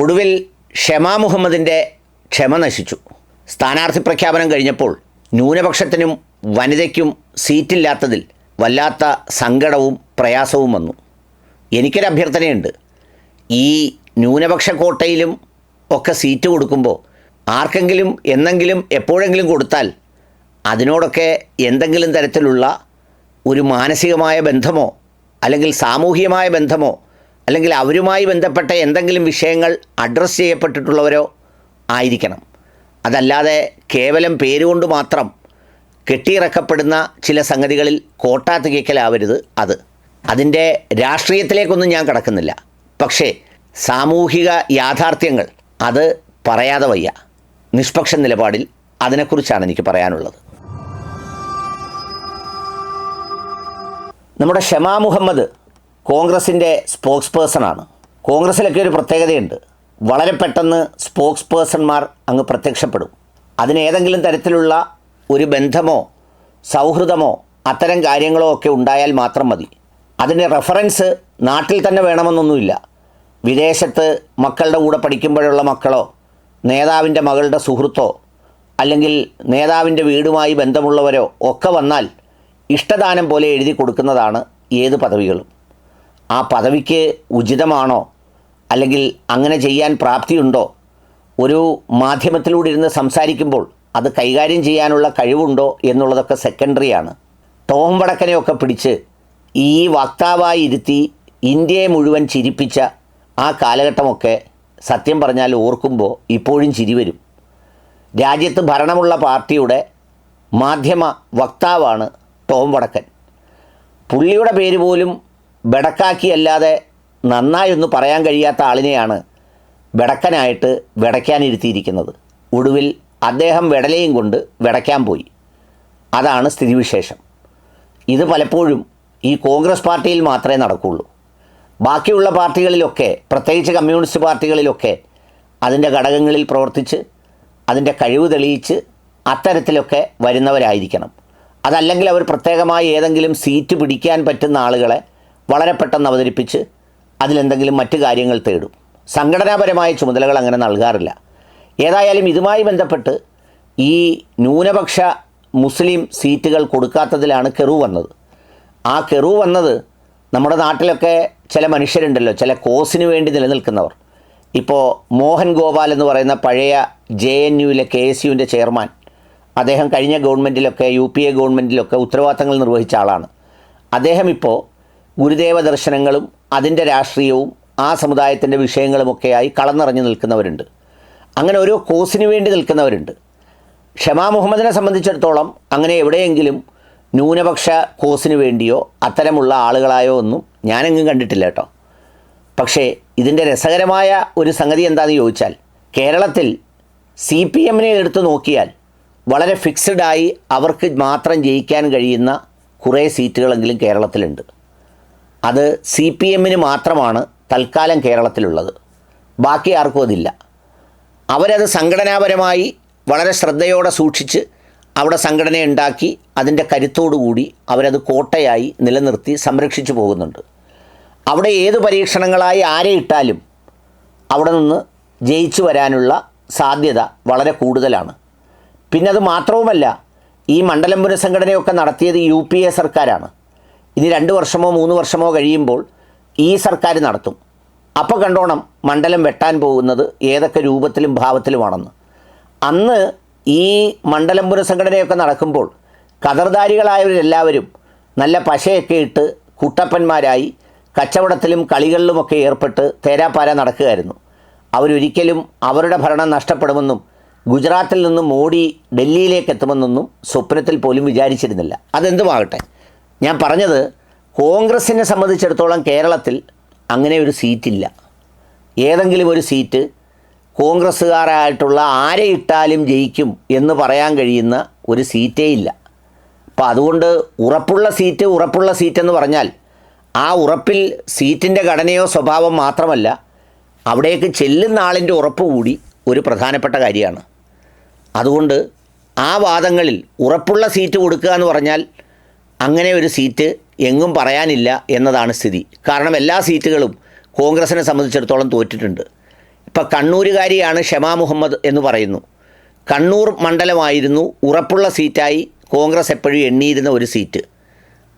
ഒടുവിൽ ഷെമാ മുഹമ്മദിന്റെ ക്ഷമ നശിച്ചു. സ്ഥാനാർത്ഥി പ്രഖ്യാപനം കഴിഞ്ഞപ്പോൾ ന്യൂനപക്ഷത്തിനും വനിതയ്ക്കും സീറ്റില്ലാത്തതിൽ വല്ലാത്ത സങ്കടവും പ്രയാസവും വന്നു. എനിക്കൊരു അഭ്യർത്ഥനയുണ്ട്. ഈ ന്യൂനപക്ഷ കോട്ടയിലും ഒക്കെ സീറ്റ് കൊടുക്കുമ്പോൾ ആർക്കെങ്കിലും എന്നെങ്കിലും എപ്പോഴെങ്കിലും കൊടുത്താൽ അതിനോടൊക്കെ എന്തെങ്കിലും തരത്തിലുള്ള ഒരു മാനസികമായ ബന്ധമോ അല്ലെങ്കിൽ സാമൂഹികമായ ബന്ധമോ അല്ലെങ്കിൽ അവരുമായി ബന്ധപ്പെട്ട എന്തെങ്കിലും വിഷയങ്ങൾ അഡ്രസ്സ് ചെയ്യപ്പെട്ടിട്ടുള്ളവരോ ആയിരിക്കണം. അതല്ലാതെ കേവലം പേരുകൊണ്ട് മാത്രം കെട്ടിയിറക്കപ്പെടുന്ന ചില സംഗതികളിൽ കോട്ട തികയ്ക്കലാവരുത് അത്. അതിന്റെ രാഷ്ട്രീയത്തിലേക്കൊന്നും ഞാൻ കടക്കുന്നില്ല. പക്ഷേ സാമൂഹിക യാഥാർത്ഥ്യങ്ങൾ അത് പറയാതെ വയ്യ. നിഷ്പക്ഷ നിലപാടിൽ അതിനെക്കുറിച്ചാണ് എനിക്ക് പറയാനുള്ളത്. നമ്മുടെ ഷമാ മുഹമ്മദ് കോൺഗ്രസിന്റെ സ്പോക്സ് പേഴ്സണാണ് കോൺഗ്രസ്സിലൊക്കെ ഒരു പ്രത്യേകതയുണ്ട്. വളരെ പെട്ടെന്ന് സ്പോക്സ് പേഴ്സൺമാർ അങ്ങ് പ്രത്യക്ഷപ്പെടും. അതിനേതെങ്കിലും തരത്തിലുള്ള ഒരു ബന്ധമോ സൗഹൃദമോ അത്തരം കാര്യങ്ങളോ ഒക്കെ ഉണ്ടായാൽ മാത്രം മതി. അതിന് റെഫറൻസ് നാട്ടിൽ തന്നെ വേണമെന്നൊന്നുമില്ല. വിദേശത്ത് മക്കളുടെ കൂടെ പഠിക്കുമ്പോഴുള്ള മക്കളോ നേതാവിന്റെ മകളുടെ സുഹൃത്തോ അല്ലെങ്കിൽ നേതാവിന്റെ വീടുമായി ബന്ധമുള്ളവരോ ഒക്കെ വന്നാൽ ഇഷ്ടദാനം പോലെ എഴുതി കൊടുക്കുന്നതാണ് ഏത് പദവികളും. ആ പദവിക്ക് ഉചിതമാണോ? അല്ലെങ്കിൽ അങ്ങനെ ചെയ്യാൻ പ്രാപ്തിയുണ്ടോ? ഒരു മാധ്യമത്തിലൂടെ ഇരുന്ന് സംസാരിക്കുമ്പോൾ അത് കൈകാര്യം ചെയ്യാനുള്ള കഴിവുണ്ടോ എന്നുള്ളതൊക്കെ സെക്കൻഡറിയാണ് ടോം വടക്കനെയൊക്കെ പിടിച്ച് ഈ വക്താവായി ഇരുത്തി ഇന്ത്യയെ മുഴുവൻ ചിരിപ്പിച്ച ആ കാലഘട്ടമൊക്കെ സത്യം പറഞ്ഞാൽ ഓർക്കുമ്പോൾ ഇപ്പോഴും ചിരി വരും. രാജ്യത്ത് ഭരണമുള്ള പാർട്ടിയുടെ മാധ്യമ വക്താവാണ് ടോം വടക്കൻ. പുള്ളിയുടെ പേര് പോലും ബെടക്കാക്കിയല്ലാതെ നന്നായൊന്ന് പറയാൻ കഴിയാത്ത ആളിനെയാണ് വെടക്കനായിട്ട് വെടയ്ക്കാനിരുത്തിയിരിക്കുന്നത്. ഒടുവിൽ അദ്ദേഹം വെടലയും കൊണ്ട് വെടയ്ക്കാൻ പോയി. അതാണ് സ്ഥിതിവിശേഷം. ഇത് പലപ്പോഴും ഈ കോൺഗ്രസ് പാർട്ടിയിൽ മാത്രമേ നടക്കുകയുള്ളൂ ബാക്കിയുള്ള പാർട്ടികളിലൊക്കെ പ്രത്യേകിച്ച് കമ്മ്യൂണിസ്റ്റ് പാർട്ടികളിലൊക്കെ അതിന്റെ ഘടകങ്ങളിൽ പ്രവർത്തിച്ച് അതിന്റെ കഴിവ് തെളിയിച്ച് അത്തരത്തിലൊക്കെ വരുന്നവരായിരിക്കണം. അതല്ലെങ്കിൽ അവർ പ്രത്യേകമായി ഏതെങ്കിലും സീറ്റ് പിടിക്കാൻ പറ്റുന്ന ആളുകളെ വളരെ പെട്ടെന്ന് അവതരിപ്പിച്ച് അതിലെന്തെങ്കിലും മറ്റു കാര്യങ്ങൾ തേടും. സംഘടനാപരമായ ചുമതലകൾ അങ്ങനെ നൽകാറില്ല. ഏതായാലും ഇതുമായി ബന്ധപ്പെട്ട് ഈ ന്യൂനപക്ഷ മുസ്ലിം സീറ്റുകൾ കൊടുക്കാത്തതിലാണ് കെറു വന്നത്. ആ കെറു വന്നത് നമ്മുടെ നാട്ടിലൊക്കെ ചില മനുഷ്യരുണ്ടല്ലോ ചില കോസിന് വേണ്ടി നിലനിൽക്കുന്നവർ. ഇപ്പോൾ മോഹൻ ഗോപാൽ എന്ന് പറയുന്ന പഴയ ജെ എൻ യുവിലെ കെ എസ് യുവിന്റെ ചെയർമാൻ അദ്ദേഹം കഴിഞ്ഞ ഗവൺമെന്റിലൊക്കെ യു പി എ ഗവൺമെന്റിലൊക്കെ ഉത്തരവാദിത്തങ്ങൾ നിർവഹിച്ച ആളാണ്. അദ്ദേഹം ഇപ്പോൾ ഗുരുദേവ ദർശനങ്ങളും അതിന്റെ രാഷ്ട്രീയവും ആ സമുദായത്തിന്റെ വിഷയങ്ങളുമൊക്കെയായി കളന്നിറഞ്ഞു നിൽക്കുന്നവരുണ്ട്. അങ്ങനെ ഓരോ കോസിനു വേണ്ടി നിൽക്കുന്നവരുണ്ട്. ഷമാ മുഹമ്മദിനെ സംബന്ധിച്ചിടത്തോളം അങ്ങനെ എവിടെയെങ്കിലും ന്യൂനപക്ഷ കോസിനു വേണ്ടിയോ അത്തരമുള്ള ആളുകളായോ ഒന്നും ഞാനെങ്ങും കണ്ടിട്ടില്ല കേട്ടോ. പക്ഷേ ഇതിന്റെ രസകരമായ ഒരു സംഗതി എന്താണെന്ന് ചോദിച്ചാൽ കേരളത്തിൽ സി പി എമ്മിനെ എടുത്തു നോക്കിയാൽ വളരെ ഫിക്സഡായി അവർക്ക് മാത്രം ജയിക്കാൻ കഴിയുന്ന കുറേ സീറ്റുകളെങ്കിലും കേരളത്തിലുണ്ട്. അത് സി പി എമ്മിന് മാത്രമാണ് തൽക്കാലം കേരളത്തിലുള്ളത്. ബാക്കി ആർക്കും അതില്ല. അവരത് സംഘടനാപരമായി വളരെ ശ്രദ്ധയോടെ സൂക്ഷിച്ച് അവിടെ സംഘടന ഉണ്ടാക്കി അതിന്റെ കരുത്തോടുകൂടി അവരത് കോട്ടയായി നിലനിർത്തി സംരക്ഷിച്ചു പോകുന്നുണ്ട്. അവിടെ ഏത് പരീക്ഷണങ്ങളായി ആരെ ഇട്ടാലും അവിടെ നിന്ന് ജയിച്ചു വരാനുള്ള സാധ്യത വളരെ കൂടുതലാണ്. പിന്നെ അത് മാത്രവുമല്ല ഈ മണ്ഡലം പുനഃസംഘടനയൊക്കെ നടത്തിയത് യു പി എ സർക്കാരാണ്. ഇനി രണ്ട് വർഷമോ മൂന്ന് വർഷമോ കഴിയുമ്പോൾ ഈ സർക്കാർ നടത്തും. അപ്പോൾ കണ്ടോണം മണ്ഡലം വെട്ടാൻ പോകുന്നത് ഏതൊക്കെ രൂപത്തിലും ഭാവത്തിലുമാണെന്ന്. അന്ന് ഈ മണ്ഡലം പുനഃസംഘടനയൊക്കെ നടക്കുമ്പോൾ കതർദാരികളായവരെല്ലാവരും നല്ല പശയൊക്കെ ഇട്ട് കുട്ടപ്പന്മാരായി കച്ചവടത്തിലും കളികളിലുമൊക്കെ ഏർപ്പെട്ട് തേരാപ്പാര നടക്കുകയായിരുന്നു. അവരൊരിക്കലും അവരുടെ ഭരണം നഷ്ടപ്പെടുമെന്നും ഗുജറാത്തിൽ നിന്നും മോഡി ഡൽഹിയിലേക്ക് എത്തുമെന്നൊന്നും സ്വപ്നത്തിൽ പോലും വിചാരിച്ചിരുന്നില്ല. അതെന്തുമാകട്ടെ? ഞാൻ പറഞ്ഞത് കോൺഗ്രസിനെ സംബന്ധിച്ചിടത്തോളം കേരളത്തിൽ അങ്ങനെ ഒരു സീറ്റില്ല. ഏതെങ്കിലും ഒരു സീറ്റ് കോൺഗ്രസ്സുകാരായിട്ടുള്ള ആരെ ഇട്ടാലും ജയിക്കും എന്ന് പറയാൻ കഴിയുന്ന ഒരു സീറ്റേ ഇല്ല. അപ്പോൾ അതുകൊണ്ട് ഉറപ്പുള്ള സീറ്റ് ഉറപ്പുള്ള സീറ്റ് എന്ന് പറഞ്ഞാൽ ആ ഉറപ്പിൽ സീറ്റിന്റെ ഘടനയോ സ്വഭാവം മാത്രമല്ല അവിടേക്ക് ചെല്ലുന്ന ആളിന്റെ ഉറപ്പ് കൂടി ഒരു പ്രധാനപ്പെട്ട കാര്യമാണ്. അതുകൊണ്ട് ആ വാദങ്ങളിൽ ഉറപ്പുള്ള സീറ്റ് കൊടുക്കുക എന്ന് പറഞ്ഞാൽ അങ്ങനെ ഒരു സീറ്റ് എങ്ങും പറയാനില്ല എന്നതാണ് സ്ഥിതി. കാരണം എല്ലാ സീറ്റുകളും കോൺഗ്രസിനെ സംബന്ധിച്ചിടത്തോളം തോറ്റിട്ടുണ്ട്. ഇപ്പം കണ്ണൂരുകാരിയാണ് ഷമാ മുഹമ്മദ് എന്ന് പറയുന്നു. കണ്ണൂർ മണ്ഡലമായിരുന്നു ഉറപ്പുള്ള സീറ്റായി കോൺഗ്രസ് എപ്പോഴും എണ്ണിയിരുന്ന ഒരു സീറ്റ്.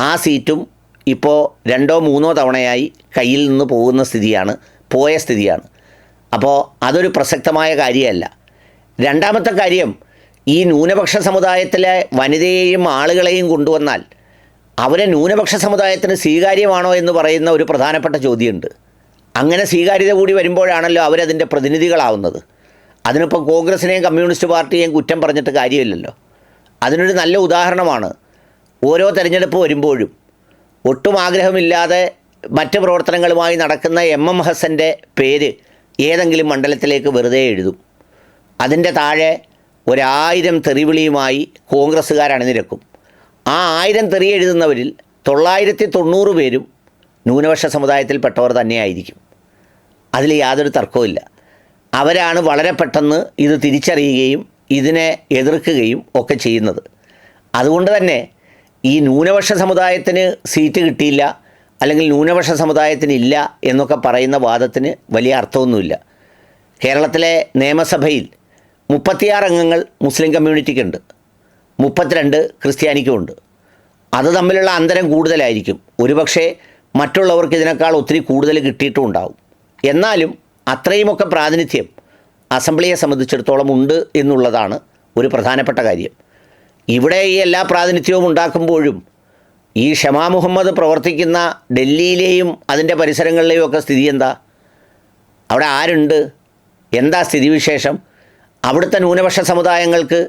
ആ സീറ്റും ഇപ്പോൾ രണ്ടോ മൂന്നോ തവണയായി കയ്യിൽ നിന്ന് പോകുന്ന സ്ഥിതിയാണ് പോയ സ്ഥിതിയാണ്. അപ്പോൾ അതൊരു പ്രസക്തമായ കാര്യമല്ല. രണ്ടാമത്തെ കാര്യം ഈ ന്യൂനപക്ഷ സമുദായത്തിലെ വനിതയെയും ആളുകളെയും കൊണ്ടുവന്നാൽ അവരെ ന്യൂനപക്ഷ സമുദായത്തിന് സ്വീകാര്യമാണോ എന്ന് പറയുന്ന ഒരു പ്രധാനപ്പെട്ട ചോദ്യമുണ്ട്. അങ്ങനെ സ്വീകാര്യത കൂടി വരുമ്പോഴാണല്ലോ അവരതിന്റെ പ്രതിനിധികളാവുന്നത്. അതിനിപ്പോൾ കോൺഗ്രസിനെയും കമ്മ്യൂണിസ്റ്റ് പാർട്ടിയെയും കുറ്റം പറഞ്ഞിട്ട് കാര്യമില്ലല്ലോ. അതിനൊരു നല്ല ഉദാഹരണമാണ്. ഓരോ തെരഞ്ഞെടുപ്പ് വരുമ്പോഴും ഒട്ടും ആഗ്രഹമില്ലാതെ മറ്റ് പ്രവർത്തനങ്ങളുമായി നടക്കുന്ന എം എം ഹസന്റെ പേര് ഏതെങ്കിലും മണ്ഡലത്തിലേക്ക് വെറുതെ എഴുതും. അതിന്റെ താഴെ ഒരായിരം തെറിവിളിയുമായി കോൺഗ്രസ്സുകാർ അണിനിരക്കും ആ ആയിരം തെറി എഴുതുന്നവരിൽ തൊള്ളായിരത്തി തൊണ്ണൂറ് പേരും ന്യൂനപക്ഷ സമുദായത്തിൽപ്പെട്ടവർ തന്നെയായിരിക്കും. അതിൽ യാതൊരു തർക്കവുമില്ല അവരാണ് വളരെ പെട്ടെന്ന് ഇത് തിരിച്ചറിയുകയും ഇതിനെ എതിർക്കുകയും ഒക്കെ ചെയ്യുന്നത്. അതുകൊണ്ട് തന്നെ ഈ ന്യൂനപക്ഷ സമുദായത്തിന് സീറ്റ് കിട്ടിയില്ല അല്ലെങ്കിൽ ന്യൂനപക്ഷ സമുദായത്തിന് ഇല്ല എന്നൊക്കെ പറയുന്ന വാദത്തിന് വലിയ അർത്ഥമൊന്നുമില്ല. കേരളത്തിലെ നിയമസഭയിൽ മുപ്പത്തിയാറ് അംഗങ്ങൾ മുസ്ലിം കമ്മ്യൂണിറ്റിക്കുണ്ട് മുപ്പത്തിരണ്ട് ക്രിസ്ത്യാനിക്കുമുണ്ട്. അത് തമ്മിലുള്ള അന്തരം കൂടുതലായിരിക്കും. ഒരുപക്ഷെ മറ്റുള്ളവർക്ക് ഇതിനേക്കാൾ ഒത്തിരി കൂടുതൽ കിട്ടിയിട്ടും ഉണ്ടാവും എന്നാലും അത്രയുമൊക്കെ പ്രാതിനിധ്യം അസംബ്ലിയെ സംബന്ധിച്ചിടത്തോളം ഉണ്ട് എന്നുള്ളതാണ് ഒരു പ്രധാനപ്പെട്ട കാര്യം. ഇവിടെ ഈ എല്ലാ പ്രാതിനിധ്യവും ഉണ്ടാക്കുമ്പോഴും ഈ ഷമാ മുഹമ്മദ് പ്രവർത്തിക്കുന്ന ഡൽഹിയിലെയും അതിന്റെ പരിസരങ്ങളിലെയും ഒക്കെ സ്ഥിതി എന്താ? അവിടെ ആരുണ്ട്? എന്താ സ്ഥിതിവിശേഷം? അവിടുത്തെ ന്യൂനപക്ഷ സമുദായങ്ങൾക്ക്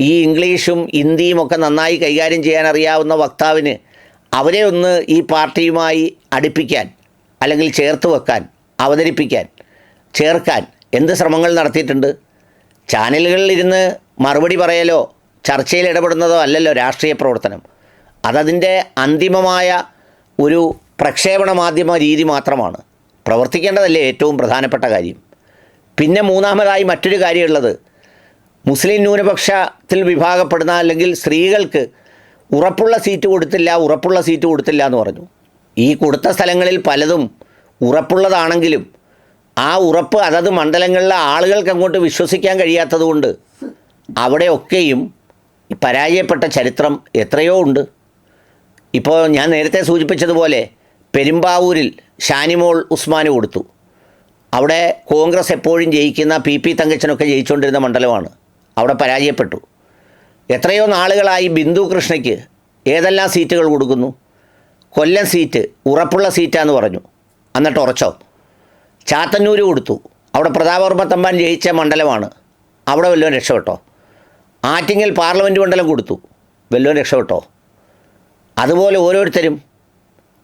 ഈ ഇംഗ്ലീഷും ഹിന്ദിയും ഒക്കെ നന്നായി കൈകാര്യം ചെയ്യാൻ അറിയാവുന്ന വക്താവിന് അവരെ ഒന്ന് ഈ പാർട്ടിയുമായി അടുപ്പിക്കാൻ അല്ലെങ്കിൽ ചേർത്ത് വെക്കാൻ അവതരിപ്പിക്കാൻ ചേർക്കാൻ എന്ത് ശ്രമങ്ങൾ നടത്തിയിട്ടുണ്ട്? ചാനലുകളിൽ ഇരുന്ന് മറുപടി പറയലോ ചർച്ചയിൽ ഇടപെടുന്നതോ അല്ലല്ലോ രാഷ്ട്രീയ പ്രവർത്തനം. അതതിന്റെ അന്തിമമായ ഒരു പ്രക്ഷേപണ മാധ്യമ രീതി മാത്രമാണ്. പ്രവർത്തിക്കേണ്ടതല്ലേ ഏറ്റവും പ്രധാനപ്പെട്ട കാര്യം. പിന്നെ മൂന്നാമതായി മറ്റൊരു കാര്യമുള്ളത് മുസ്ലിം ന്യൂനപക്ഷത്തിൽ വിഭാഗപ്പെടുന്ന അല്ലെങ്കിൽ സ്ത്രീകൾക്ക് ഉറപ്പുള്ള സീറ്റ് കൊടുത്തില്ല ഉറപ്പുള്ള സീറ്റ് കൊടുത്തില്ല എന്ന് പറഞ്ഞു. ഈ കൊടുത്ത സ്ഥലങ്ങളിൽ പലതും ഉറപ്പുള്ളതാണെങ്കിലും ആ ഉറപ്പ് അതത് മണ്ഡലങ്ങളിലെ ആളുകൾക്ക് അങ്ങോട്ട് വിശ്വസിക്കാൻ കഴിയാത്തതുകൊണ്ട് അവിടെയൊക്കെയും പരാജയപ്പെട്ട ചരിത്രം എത്രയോ ഉണ്ട്. ഇപ്പോൾ ഞാൻ നേരത്തെ സൂചിപ്പിച്ചതുപോലെ പെരുമ്പാവൂരിൽ ഷാനിമോൾ ഉസ്മാന് കൊടുത്തു. അവിടെ കോൺഗ്രസ് എപ്പോഴും ജയിക്കുന്ന പി പി തങ്കച്ചനൊക്കെ ജയിച്ചുകൊണ്ടിരുന്ന മണ്ഡലമാണ്. അവിടെ പരാജയപ്പെട്ടു. എത്രയോ നാളുകളായി ബിന്ദു കൃഷ്ണയ്ക്ക് ഏതെല്ലാം സീറ്റുകൾ കൊടുക്കുന്നു? കൊല്ലം സീറ്റ് ഉറപ്പുള്ള സീറ്റാന്ന് പറഞ്ഞു. എന്നിട്ട് ഉറച്ചോ. ചാത്തന്നൂര് കൊടുത്തു. അവിടെ പ്രതാപവർമ്മ തമ്പാൻ ജയിച്ച മണ്ഡലമാണ്. അവിടെ വല്ലതും രക്ഷപ്പെട്ടോ. ആറ്റിങ്ങൽ പാർലമെന്റ് മണ്ഡലം കൊടുത്തു. വല്ലതും രക്ഷപ്പെട്ടോ. അതുപോലെ ഓരോരുത്തരും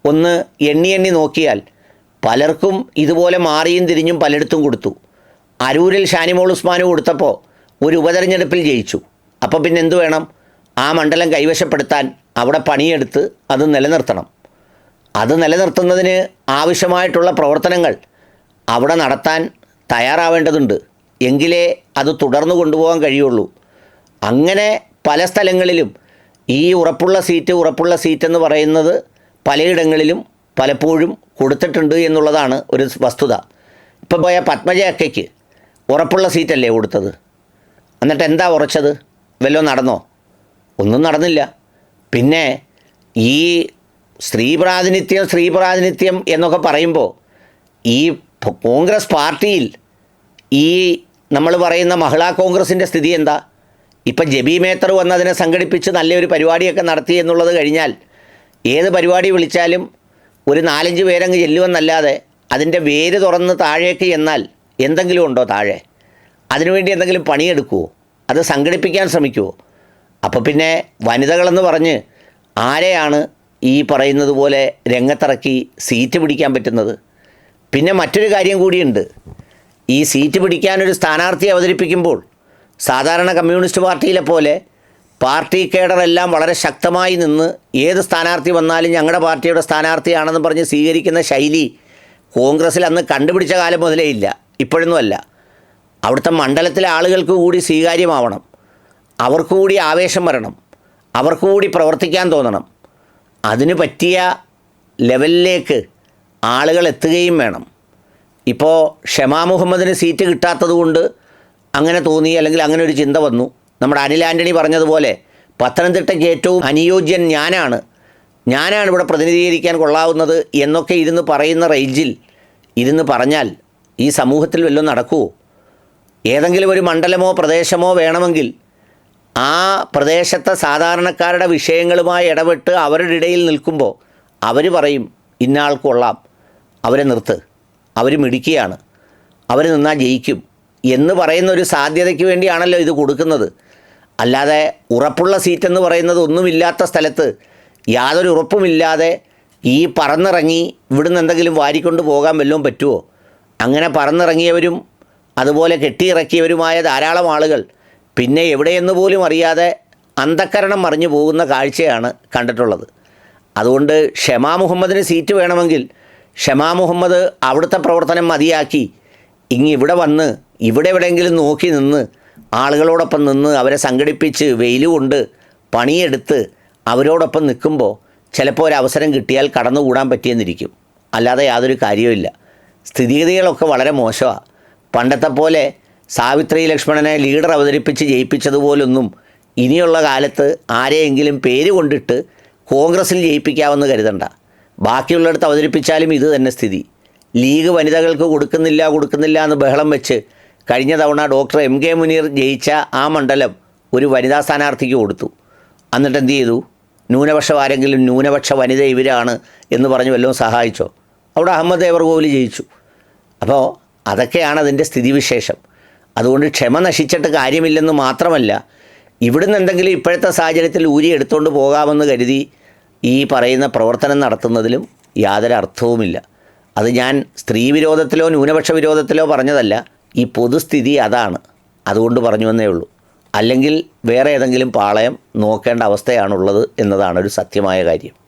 ഒന്ന് എണ്ണി എണ്ണി നോക്കിയാൽ പലർക്കും ഇതുപോലെ മാറിയും തിരിഞ്ഞും പലയിടത്തും കൊടുത്തു. അരൂരിൽ ഷാനിമോൾ ഉസ്മാന് കൊടുത്തപ്പോൾ ഒരു ഉപതെരഞ്ഞെടുപ്പിൽ ജയിച്ചു. അപ്പോൾ പിന്നെ എന്തു വേണം? ആ മണ്ഡലം കൈവശപ്പെടുത്താൻ അവിടെ പണിയെടുത്ത് അത് നിലനിർത്തണം. അത് നിലനിർത്തുന്നതിന് ആവശ്യമായിട്ടുള്ള പ്രവർത്തനങ്ങൾ അവിടെ നടത്താൻ തയ്യാറാവേണ്ടതുണ്ട്. എങ്കിലേ അത് തുടർന്നു കൊണ്ടുപോകാൻ കഴിയുള്ളൂ. അങ്ങനെ പല സ്ഥലങ്ങളിലും ഈ ഉറപ്പുള്ള സീറ്റ് ഉറപ്പുള്ള സീറ്റ് എന്ന് പറയുന്നത് പലയിടങ്ങളിലും പലപ്പോഴും കൊടുത്തിട്ടുണ്ട് എന്നുള്ളതാണ് ഒരു വസ്തുത. ഇപ്പോൾ പോയ പത്മജ അക്കയ്ക്ക് ഉറപ്പുള്ള സീറ്റല്ലേ കൊടുത്തത്? എന്നിട്ട് എന്താ ഉറച്ചത്? വല്ലോ നടന്നോ? ഒന്നും നടന്നില്ല. പിന്നെ ഈ സ്ത്രീ പ്രാതിനിധ്യം സ്ത്രീ പ്രാതിനിധ്യം എന്നൊക്കെ പറയുമ്പോൾ ഈ കോൺഗ്രസ് പാർട്ടിയിൽ ഈ നമ്മൾ പറയുന്ന മഹിളാ കോൺഗ്രസിന്റെ സ്ഥിതി എന്താ? ഇപ്പം ജബി മേത്തർ വന്ന് അതിനെ സംഘടിപ്പിച്ച് നല്ലൊരു പരിപാടിയൊക്കെ നടത്തി എന്നുള്ളത് കഴിഞ്ഞാൽ ഏത് പരിപാടി വിളിച്ചാലും ഒരു നാലഞ്ച് പേരങ്ങ് ചെല്ലുമെന്നല്ലാതെ അതിന്റെ വേര് തുറന്ന് താഴേക്ക് എന്നാൽ എന്തെങ്കിലും ഉണ്ടോ താഴെ? അതിനുവേണ്ടി എന്തെങ്കിലും പണിയെടുക്കുമോ അത് സംഘടിപ്പിക്കാൻ ശ്രമിക്കുമോ അപ്പോൾ പിന്നെ വനിതകളെന്ന് പറഞ്ഞ് ആരെയാണ് ഈ പറയുന്നത് പോലെ രംഗത്തിറക്കി സീറ്റ് പിടിക്കാൻ പറ്റുന്നത്? പിന്നെ മറ്റൊരു കാര്യം കൂടിയുണ്ട്. ഈ സീറ്റ് പിടിക്കാനൊരു സ്ഥാനാർത്ഥി അവതരിപ്പിക്കുമ്പോൾ സാധാരണ കമ്മ്യൂണിസ്റ്റ് പാർട്ടിയിലെ പോലെ പാർട്ടി കേഡറെല്ലാം വളരെ ശക്തമായി നിന്ന് ഏത് സ്ഥാനാർത്ഥി വന്നാലും ഞങ്ങളുടെ പാർട്ടിയുടെ സ്ഥാനാർത്ഥിയാണെന്ന് പറഞ്ഞ് സ്വീകരിക്കുന്ന ശൈലി കോൺഗ്രസ്സിൽ അന്ന് കണ്ടുപിടിച്ച കാലം മുതലേ ഇല്ല. ഇപ്പോഴൊന്നും അല്ല. അവിടുത്തെ മണ്ഡലത്തിലെ ആളുകൾക്ക് കൂടി സ്വീകാര്യമാവണം. അവർക്ക് കൂടി ആവേശം വരണം. അവർക്ക് കൂടി പ്രവർത്തിക്കാൻ തോന്നണം. അതിന് പറ്റിയ ലെവലിലേക്ക് ആളുകൾ എത്തുകയും വേണം. ഇപ്പോൾ ഷമാ മുഹമ്മദിന് സീറ്റ് കിട്ടാത്തത് കൊണ്ട് അങ്ങനെ തോന്നി അല്ലെങ്കിൽ അങ്ങനെ ഒരു ചിന്ത വന്നു. നമ്മുടെ അനിൽ ആന്റണി പറഞ്ഞതുപോലെ പത്തനംതിട്ടയ്ക്ക് ഏറ്റവും അനുയോജ്യൻ ഞാനാണ്. ഞാനാണ് ഇവിടെ പ്രതിനിധീകരിക്കാൻ കൊള്ളാവുന്നത് എന്നൊക്കെ ഇരുന്ന് പറയുന്ന റേഞ്ചിൽ ഇരുന്ന് പറഞ്ഞാൽ ഈ സമൂഹത്തിൽ വല്ലതും നടക്കുമോ ഏതെങ്കിലും ഒരു മണ്ഡലമോ പ്രദേശമോ വേണമെങ്കിൽ ആ പ്രദേശത്തെ സാധാരണക്കാരുടെ വിഷയങ്ങളുമായി ഇടപെട്ട് അവരുടെ ഇടയിൽ നിൽക്കുമ്പോൾ അവർ പറയും ഇന്ന കൊള്ളാം. അവരെ നിർത്ത്. അവർ മിടിക്കുകയാണ് അവർ നിന്നാൽ ജയിക്കും. എന്ന് പറയുന്ന ഒരു സാധ്യതയ്ക്ക് വേണ്ടിയാണല്ലോ ഇത് കൊടുക്കുന്നത്. അല്ലാതെ ഉറപ്പുള്ള സീറ്റ് എന്ന് പറയുന്നത് ഒന്നുമില്ലാത്ത സ്ഥലത്ത് യാതൊരു ഉറപ്പുമില്ലാതെ ഈ പറന്നിറങ്ങി ഇവിടുന്ന് എന്തെങ്കിലും വാരിക്കൊണ്ട് പോകാൻ വല്ലതും പറ്റുമോ അങ്ങനെ പറന്നിറങ്ങിയവരും അതുപോലെ കെട്ടിയിറക്കിയവരുമായ ധാരാളം ആളുകൾ പിന്നെ എവിടെയെന്ന് പോലും അറിയാതെ അന്ധക്കരണം മറിഞ്ഞു പോകുന്ന കാഴ്ചയാണ് കണ്ടിട്ടുള്ളത്. അതുകൊണ്ട് ഷമാ മുഹമ്മദിന് സീറ്റ് വേണമെങ്കിൽ ഷമാ മുഹമ്മദ് അവിടുത്തെ പ്രവർത്തനം മതിയാക്കി ഇങ്ങ് ഇവിടെ വന്ന് ഇവിടെ എവിടെയെങ്കിലും നോക്കി നിന്ന് ആളുകളോടൊപ്പം നിന്ന് അവരെ സംഘടിപ്പിച്ച് വെയിൽ കൊണ്ട് പണിയെടുത്ത് അവരോടൊപ്പം നിൽക്കുമ്പോൾ ചിലപ്പോൾ ഒരു അവസരം കിട്ടിയാൽ കടന്നുകൂടാൻ പറ്റിയെന്നിരിക്കും. അല്ലാതെ യാതൊരു കാര്യവുമില്ല. സ്ഥിതിഗതികളൊക്കെ വളരെ മോശമാണ്. പണ്ടത്തെ പോലെ സാവിത്രി ലക്ഷ്മണനെ ലീഡർ അവതരിപ്പിച്ച് ജയിപ്പിച്ചതുപോലൊന്നും ഇനിയുള്ള കാലത്ത് ആരെയെങ്കിലും പേര് കൊണ്ടിട്ട് കോൺഗ്രസ്സിൽ ജയിപ്പിക്കാമെന്ന് കരുതണ്ട. ബാക്കിയുള്ളിടത്ത് അവതരിപ്പിച്ചാലും ഇത് തന്നെ സ്ഥിതി. ലീഗ് വനിതകൾക്ക് കൊടുക്കുന്നില്ല കൊടുക്കുന്നില്ല എന്ന് ബഹളം വെച്ച് കഴിഞ്ഞ തവണ ഡോക്ടർ എം കെ മുനീർ ജയിച്ച ആ മണ്ഡലം ഒരു വനിതാ സ്ഥാനാർത്ഥിക്ക് കൊടുത്തു. എന്നിട്ട് എന്ത് ചെയ്തു? ന്യൂനപക്ഷം ആരെങ്കിലും ന്യൂനപക്ഷ വനിത ഇവരാണ് എന്ന് പറഞ്ഞ് വല്ലതും സഹായിച്ചോ? അവിടെ അഹമ്മദ് ഏവർകോവിൽ ജയിച്ചു. അപ്പോൾ അതൊക്കെയാണ് അതിന്റെ സ്ഥിതിവിശേഷം. അതുകൊണ്ട് ക്ഷമ നശിച്ചിട്ട് കാര്യമില്ലെന്ന് മാത്രമല്ല ഇവിടുന്ന് എന്തെങ്കിലും ഇപ്പോഴത്തെ സാഹചര്യത്തിൽ ഊരി എടുത്തുകൊണ്ട് പോകാമെന്ന് കരുതി ഈ പറയുന്ന പ്രവർത്തനം നടത്തുന്നതിലും യാതൊരു അർത്ഥവുമില്ല. അത് ഞാൻ സ്ത്രീ വിരോധത്തിലോ ന്യൂനപക്ഷ വിരോധത്തിലോ പറഞ്ഞതല്ല ഈ പൊതുസ്ഥിതി അതാണ്. അതുകൊണ്ട് പറഞ്ഞു എന്നേ ഉള്ളൂ. അല്ലെങ്കിൽ വേറെ ഏതെങ്കിലും പാളയം നോക്കേണ്ട അവസ്ഥയാണുള്ളത് എന്നതാണ് ഒരു സത്യമായ കാര്യം.